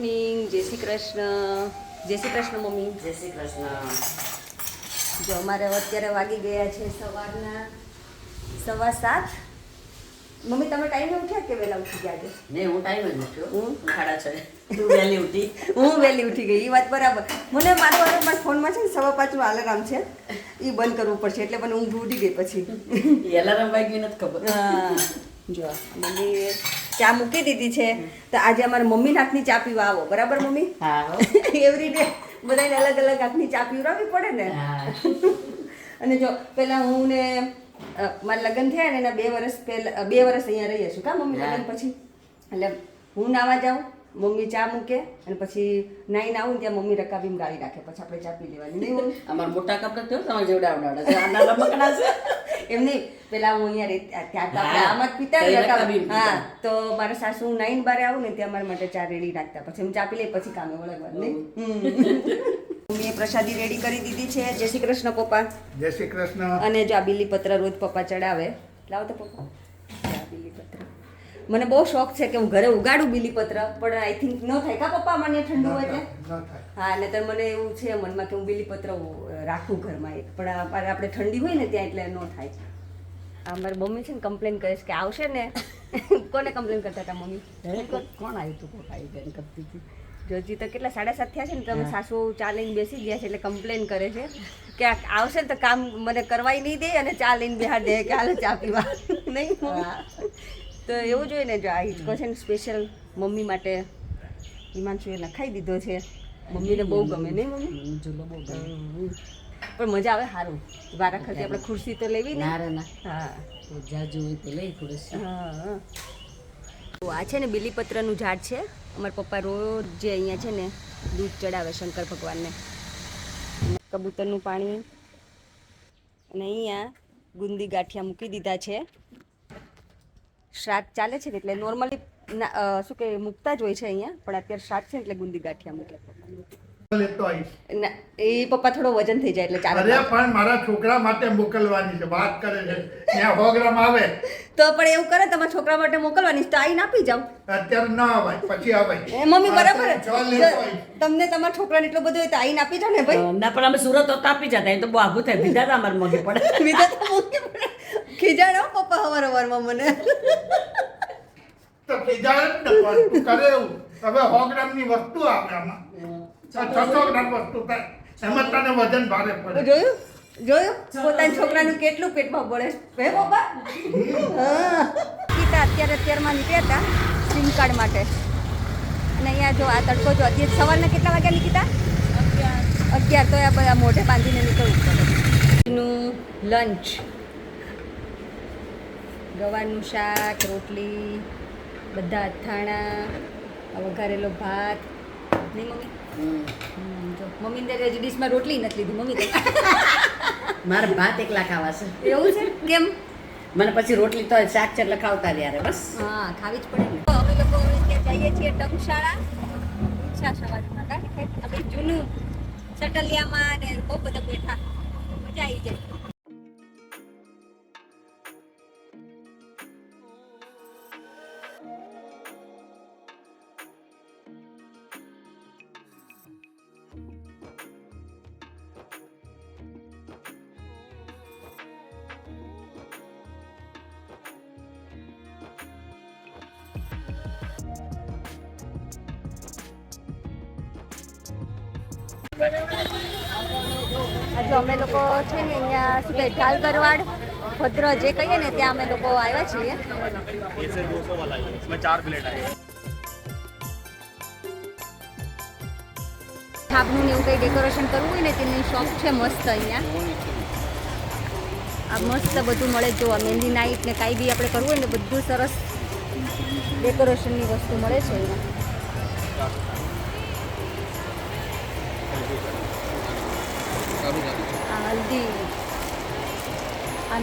Morning જય શ્રી કૃષ્ણ. જય Shri Krishna mummy જય શ્રી કૃષ્ણ. જો અમારે અત્યારે વાગી ગયા છે સવારના સવા સાત. મમ્મી તમે ટાઈમે ઉઠ્યા કે વહેલા ઉઠી ગયા આજે ને હું ટાઈમ જ ઉઠ્યો. હું? સાડા છ. તું વહેલી ઉઠી? હું વહેલી ઉઠી ગઈ. એ વાત બરાબર. મને મારો મારા ફોનમાં છે ને સવા પાંચનું અલાર્મ છે. એ બંધ કરવું પડશે એટલે મને ઊંઘ ઉઠી ગઈ પછી. એ અલાર્મ વાગ્યું નથી ખબર. હા, જો મમ્મી ચા મૂકી દીધી છે તો આજે અમારા મમ્મી હાથની ચા પીવા આવો. બરાબર મમ્મી. એવરી ડે બધાને અલગ અલગ હાથની ચા પીવડાવવી પડે ને. અને જો પેલા હું ને મારા લગ્ન થયા ને એના બે વર્ષ પહેલા બે વર્ષ અહીંયા રહીએ છું કા મમ્મી. લગ્ન પછી? એટલે હું નાવા જાઉં? મમ્મી ચા મૂકે અને પછી નાઈને આવું ત્યાં મમ્મી રકાબીમ ગાળી રાખે પછી આપણે ચા પી લેવાની. નહીં અમારા મોટા કપડા થયો તમારે જેવડા આવડાવડા છે. આના રમકડા છે. એમ નહીં. પેલા હું અહીંયા રહેતી ત્યાં તો આમાં જ પીતા રકાબીમ. હા. તો મારા સાસુ નાઈને બારે આવું ને ત્યાં મારા માટે ચા રેડી રાખતા. પછી હું ચા પી લઈ પછી કામે વળગવાનું નહીં. મમ્મીએ પ્રસાદી રેડી કરી દીધી છે. જય શ્રી કૃષ્ણ પપ્પા. જય શ્રી કૃષ્ણ. અને જો આ બીલીપત્ર રોજ પપ્પા ચડાવે. લાવ તો પપ્પા. બીલીપત્ર. મને બહુ શોખ છે કે હું ઘરે ઉગાડું બીલીપત્ર પણ આઈ થિંક ન થાય. કા પપ્પા મને ઠંડુ હોય એટલે હા એટલે તો મને એવું છે મનમાં કે હું બીલીપત્ર રાખું ઘરમાં એક. પણ આપણે ઠંડી હોય ને ત્યાં એટલે ન થાય. આ મારી મમ્મી છે ને કમ્પ્લેન કરીશ કે આવશે ને. કોને કમ્પ્લેન કરતા હતા મમ્મી? કોણ આવ્યું તું પપ્પા આવી બેન કરતી હતી જોજી તો કેટલા સાડા સાત થયા છે ને તમે સાસુ ચા લઈને બેસી ગયા છે એટલે કમ્પ્લેન કરે છે કે આવશે ને તો કામ મને કરવાય નહીં દે અને ચા લઈને બિહાર દે કે હાલ ચા પીવા. નહીં? તો એવું જોઈએ ને જો આ હિચકો છે ને સ્પેશિયલ મમ્મી માટે હિમાંશુએ નખાઈ દીધો છે. મમ્મીને બહુ ગમે નહીં મમ્મી? જુલો બહુ ગમે. પણ મજા આવે સારું વારા ખર્ચે આપણે ખુરશી તો લેવી ને? હા. જાજુ હોય તો લઈ ખુરશી. હા તો આ છે ને બીલીપત્રનું ઝાડ છે. અમારા પપ્પા રોજ જે અહીંયા છે ને દૂધ ચડાવે શંકર ભગવાનને. કબૂતરનું પાણી. અને અહીંયા ગુંદી ગાંઠિયા મૂકી દીધા છે. શ્રાદ્ધ ચાલે છે એટલે નોર્મલી શું કે મૂકતા જ હોય છે અહીંયા, પણ અત્યારે શ્રાદ્ધ છે એટલે ગુંદી ગાંઠિયા મૂકે. લેતો આવીશ એ પપ્પા થોડો વજન થઈ જાય એટલે ચાલે. અરે પણ મારા છોકરા માટે મોકલવાની છે વાત કરે છે. ત્યાં પ્રોગ્રામ આવે. તો પણ એવું કરે તમારા છોકરા માટે મોકલવાની તો આઈને આપી જાવ અત્યારે ન પછી મમ્મી બરાબર. તમને તમારા છોકરાને એટલું બધું હોય તો આઈને આપી જાઓ ને ભાઈ. ના પણ અમે સુરત હોત તો આપી જતા એ તો બહુ આઘું થાય. બીજા અમારે મગે પડે. બીજા તો મૂકી પડે. ખીજાડો પપ્પા હવાર હવારમાં મને. તો જ ને કરે એવું. હવે સો ગ્રામની વસ્તુ આવે આમાં. જોયું? જોયું? પોતાના છોકરાનું કેટલું પેટમાં પડે હે ગીતા અત્યારે અત્યારમાં નીકળ્યા હતા સિમ કાર્ડ માટે. અને અહીંયા જો આ તડકો જો અત્યારે સવારના કેટલા વાગ્યા નીકળ્યા? અગિયાર. તો આ બધા મોઢે બાંધીને નીકળવું લંચ ગવાનું શાક, રોટલી, બધા અથાણા વઘારેલો ભાત. નહીં, મમ્મી? જો મમ્મીને હજી ડીશમાં રોટલી નથી લીધી મમ્મી મારે ભાત એકલા ખાવા છે. એવું છે? કેમ? મને પછી રોટલી તો શાક છે એટલે ખાવતા રહ્યા બસ. હા ખાવી જ પડે ને. તો અમે લોકો ત્યાં જઈએ છીએ ટંકશાળા ઈચ્છા સવારમાં કાંઈ આપણે જૂનું સટલિયામાં ને બહુ બધા બેઠા. મજા આવી જાય. આજે અમે લોકો છે ને અહીંયા શું કહે ઢાલ ગરવાડ ભદ્ર જે કહીએ ને ત્યાં અમે લોકો આવ્યા છીએ. ચાર ને એવું કંઈ ડેકોરેશન કરવું હોય ને તેની શોપ છે મસ્ત અહીંયા. આ મસ્ત બધું મળે જોવા મહેંદી નાઇટ ને કાંઈ બી આપણે કરવું હોય ને બધું સરસ ડેકોરેશનની વસ્તુ મળે છે અહીંયા. આ હલ્દી આ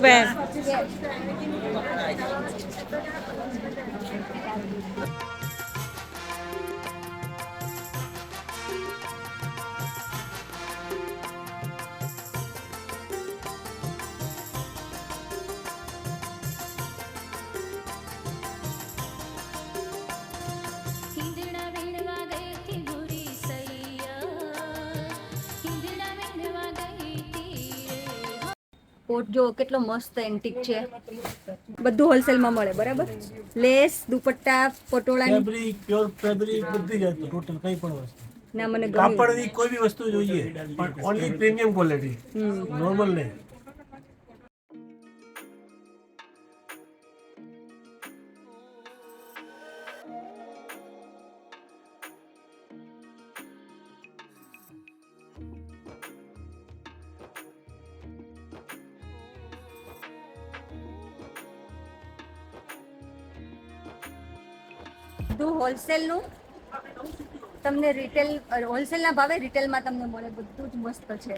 રે કોટ જો કેટલો મસ્ત એન્ટિક છે. બધું હોલસેલમાં મળે બરાબર? લેસ દુપટ્ટા પટોળાની ફેબ્રિક પ્યોર ફેબ્રિક બધી જ ટોટલ કઈ પણ વસ્તુ. ના મને કાપડની કોઈ બી વસ્તુ જોઈએ પણ ઓનલી પ્રીમિયમ ક્વોલિટી નોર્મલ નહીં. બધું હોલસેલનું. તમને રિટેલ હોલસેલના ભાવે રિટેલમાં તમને મળે બધું જ મસ્ત છે.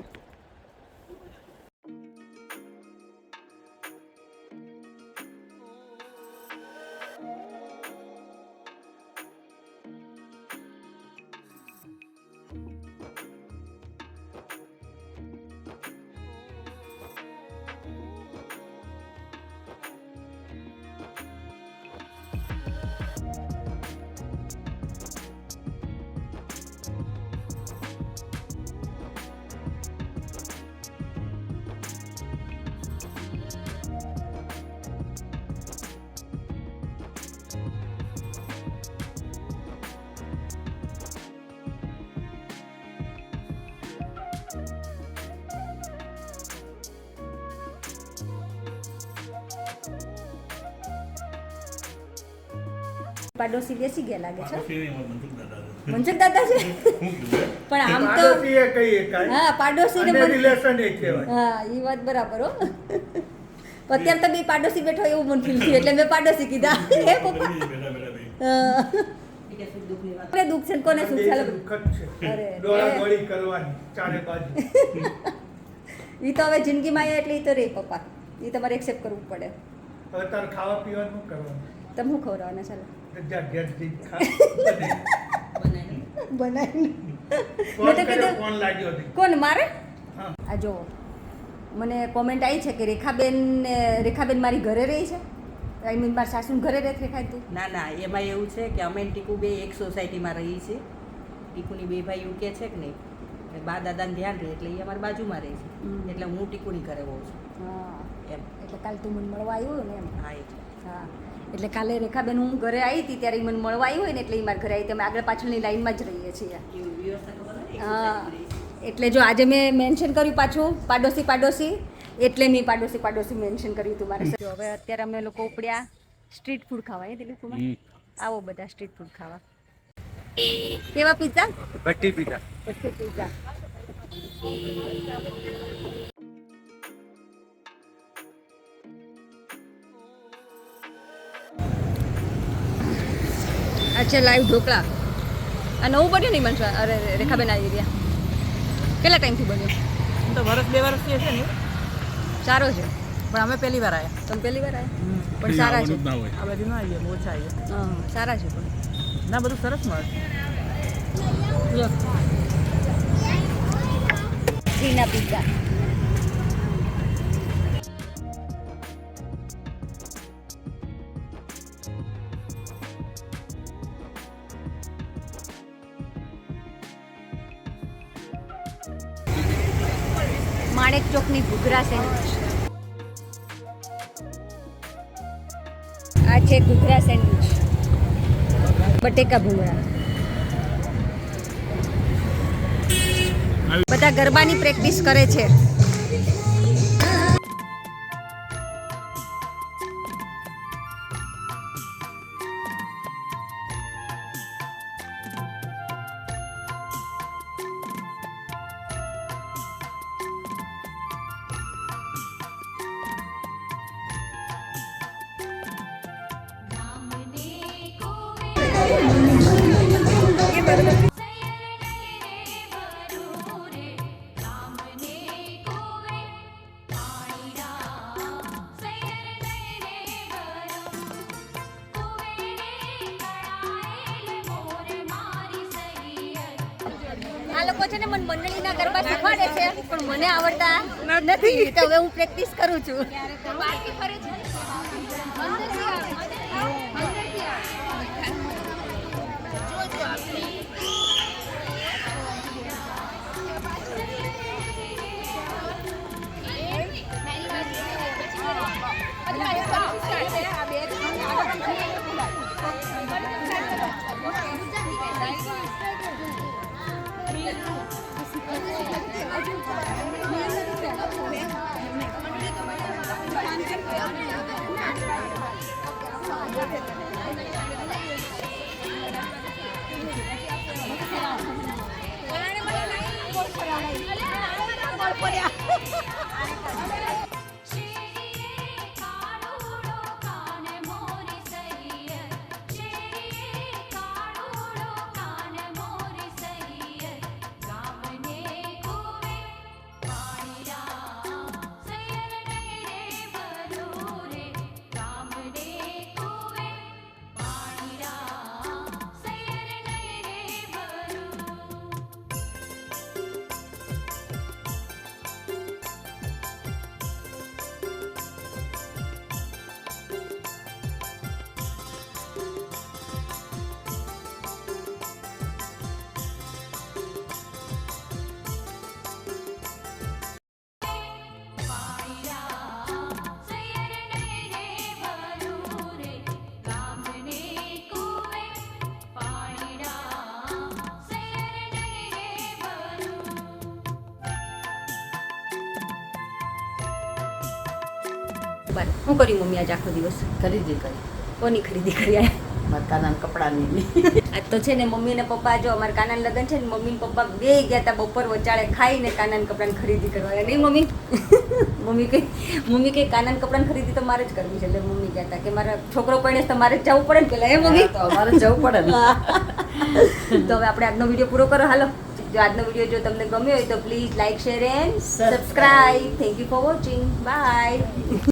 પાડોશી બેસી ગયા લાગે છે. મનસુખ દાદા છે. પણ આમ તો. હા પાડોશી ને રિલેશન એક કહેવાય. હા એ વાત બરાબર હો. અત્યારે તો બે પાડોશી બેઠો એવું મને ફીલ થયું એટલે મેં પાડોશી કીધા. હે પપ્પા? હા. દુઃખ છે કોને સુખ ચાલો? છે. અરે, દોડાદોડી કરવાની ચારે બાજુ. એ તો હવે જિંદગીમાં આવ્યા એટલે એ તો રે પપ્પા. એ તમારે એક્સેપ્ટ કરવું પડે. હવે તારે ખાવા પીવાનું કરવાનું. તમે શું ખવડાવવાના ચાલો. મેં તો કીધું ફોન લાગ્યો કોણ મારે? આ જો મને કોમેન્ટ આવી છે કે રેખાબેન રેખાબેન મારી ઘરે રહી છે? આઈ મીન મારા સાસુ ઘરે રહે છે રેખાતું ના ના એમાં એવું છે કે અમે ટીકુ બે એક સોસાયટીમાં રહી છે. ટીકુની બે ભાઈ યુકે છે કે નહીં? એટલે બા દાદાને ધ્યાન રહે એટલે એ અમારી બાજુમાં રહે છે. એટલે હું ટીકુની ઘરે હોઉં છું. હા. એમ. એટલે કાલ તું મને મળવા આવ્યો ને એમ. હા એટલે હા એટલે કાલે રેખાબેન હું ઘરે આવી હતી ત્યારે એ મને મળવા આવી હોય ને એટલે એ મારા ઘરે આવી તમે આગળ પાછળની લાઈનમાં જ રહીએ છીએ. હા. એટલે જો આજે મેં મેન્શન કર્યું પાછું પાડોશી પાડોશી એટલે મેં પાડોશી પાડોશી મેન્શન કર્યું હતું મારે. જો હવે અત્યારે અમે લોકો ઉપડ્યા સ્ટ્રીટ ફૂડ ખાવા એ દિલીપ આવો બધા સ્ટ્રીટ ફૂડ ખાવા. કેવા પિઝા? ભટ્ટી પીઝા. ભટ્ટી પિઝા. આ છે લાઈવ ઢોકળા. આ નવું બન્યું નહીં મનસા અરે અરે, રેખાબેન આવી રહ્યા કેટલા ટાઈમથી બન્યું? તો વર્ષ બે વર્ષથી હશે ને. સારો છે. પણ અમે પહેલી વાર આવ્યા તમે પહેલી વાર આવ્યા પણ સારા છે. આ બધું ના આવીએ બહુ ઓછા આવીએ. હા સારા છે પણ. ના બધું સરસ મળે. છે પિઝા. ચોકની ઘૂઘરા સેન્ડવિચ આ છે ઘૂઘરા સેન્ડવિચ. બટેકા ભૂંગળા. બધા ગરબાની પ્રેક્ટિસ કરે છે. લોકો છે ને મને મંડળીના ગરબા શીખવાડે છે, પણ મને આવડતા નથી. તો હવે હું પ્રેક્ટિસ કરું છું. બરાબર શું કર્યું મમ્મી આજ આખો દિવસ? ખરીદી કરી. કોની ખરીદી કરી આયા? મારા કાના કપડાની આજ તો છે ને મમ્મી ને પપ્પા જો અમારા કાનાન લગ્ન છે ને મમ્મી પપ્પા બે ગયા હતા બપોર વચાળે ખાઈને કાનાન કપડાની ખરીદી કરવા. નહીં મમ્મી? મમ્મી કે મમ્મી કે કાનાન કપડાની ખરીદી તો મારે જ કરવી છે. એટલે મમ્મી કહેતા કે મારા છોકરો પડે તો મારે જ જવું પડે ને પેલા એ મમ્મી? તો અમારે જવું પડે તો હવે આપણે આજનો વીડિયો પૂરો કરો. હાલો જો આજનો વીડિયો જો તમને ગમ્યો હોય તો please like share and subscribe thank you for watching bye